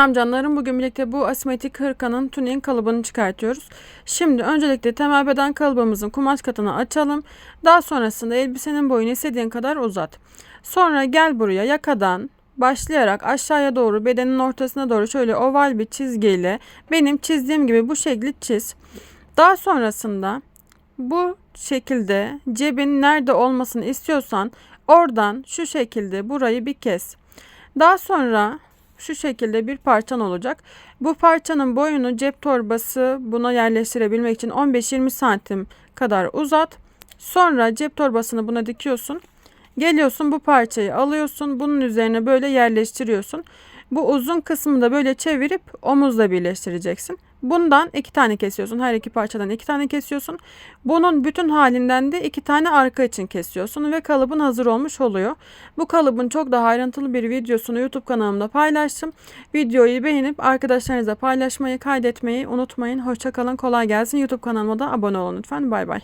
Selam canlarım bugün birlikte bu asimetrik hırkanın tuning kalıbını çıkartıyoruz. Şimdi öncelikle temel beden kalıbımızın kumaş katını açalım. Daha sonrasında elbisenin boyunu istediğin kadar uzat. Sonra gel buraya yakadan başlayarak aşağıya doğru bedenin ortasına doğru şöyle oval bir çizgiyle benim çizdiğim gibi bu şekli çiz. Daha sonrasında bu şekilde cebin nerede olmasını istiyorsan oradan şu şekilde burayı bir kes. Daha sonra şu şekilde bir parçan olacak. Bu parçanın boyunu cep torbası buna yerleştirebilmek için 15-20 santim kadar uzat. Sonra cep torbasını buna dikiyorsun. Geliyorsun bu parçayı alıyorsun. Bunun üzerine böyle yerleştiriyorsun. Bu uzun kısmını da böyle çevirip omuzla birleştireceksin. Bundan iki tane kesiyorsun. Her iki parçadan iki tane kesiyorsun. Bunun bütün halinden de iki tane arka için kesiyorsun ve kalıbın hazır olmuş oluyor. Bu kalıbın çok daha ayrıntılı bir videosunu YouTube kanalımda paylaştım. Videoyu beğenip arkadaşlarınıza paylaşmayı, kaydetmeyi unutmayın. Hoşçakalın, kolay gelsin. YouTube kanalıma da abone olun lütfen. Bay bay.